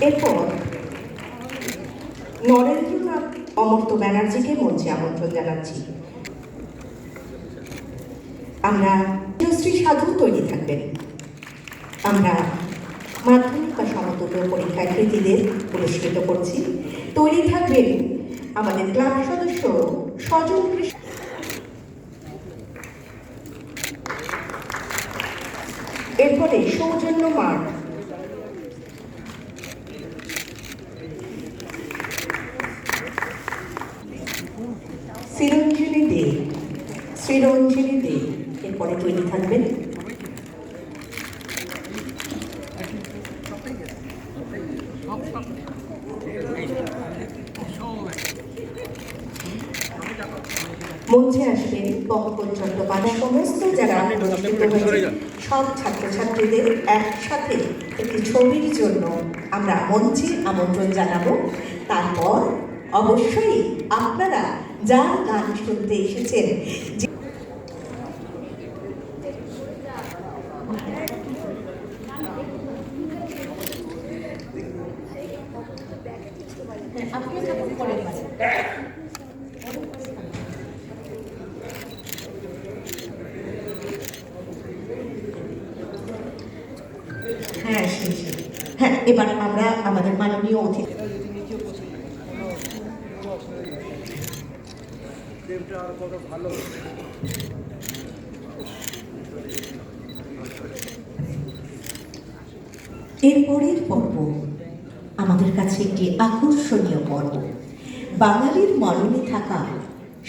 এরপর, নরেন্দ্রনাথ অমর্ত্য ব্যানার্জিকে মঞ্চে আমন্ত্রণ জানাচ্ছি। আমরা শ্রী সাধু তৈরি থাকবেন। আমরা মাধ্যমিক বা সমতুল্য পরীক্ষায় কৃতীদের পুরস্কৃত করছি। তৈরি থাকবেন আমাদের ক্লাব সদস্য সজল কৃষ্ণ। এরপরে সৌজন্য মাঠ চিরঞ্জীবী দে চিরঞ্জীবী দে এরপরে তৈরি থাকবেন? মঞ্চে আসবেন পঙ্কজ চট্টোপাধ্যায় সমস্ত যারা সব ছাত্রছাত্রীদের একসাথে একটি ছবির জন্য আমরা মঞ্চে আমন্ত্রণ জানাব। তারপর অবশ্যই আপনারা যার গান শুনতে এসেছেন যে হ্যাঁ। হ্যাঁ এবার আমরা আমাদের মাননীয় অতিথি দেবটা আর কত ভালো। এরপরের পর্ব আমাদের কাছে একটি আকর্ষণীয় পর্ব। বাঙালির মরণে থাকা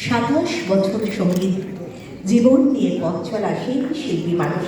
সাতাশ বছর সংগীত জীবন নিয়ে পথ চলা সেই শিল্পী মানুষ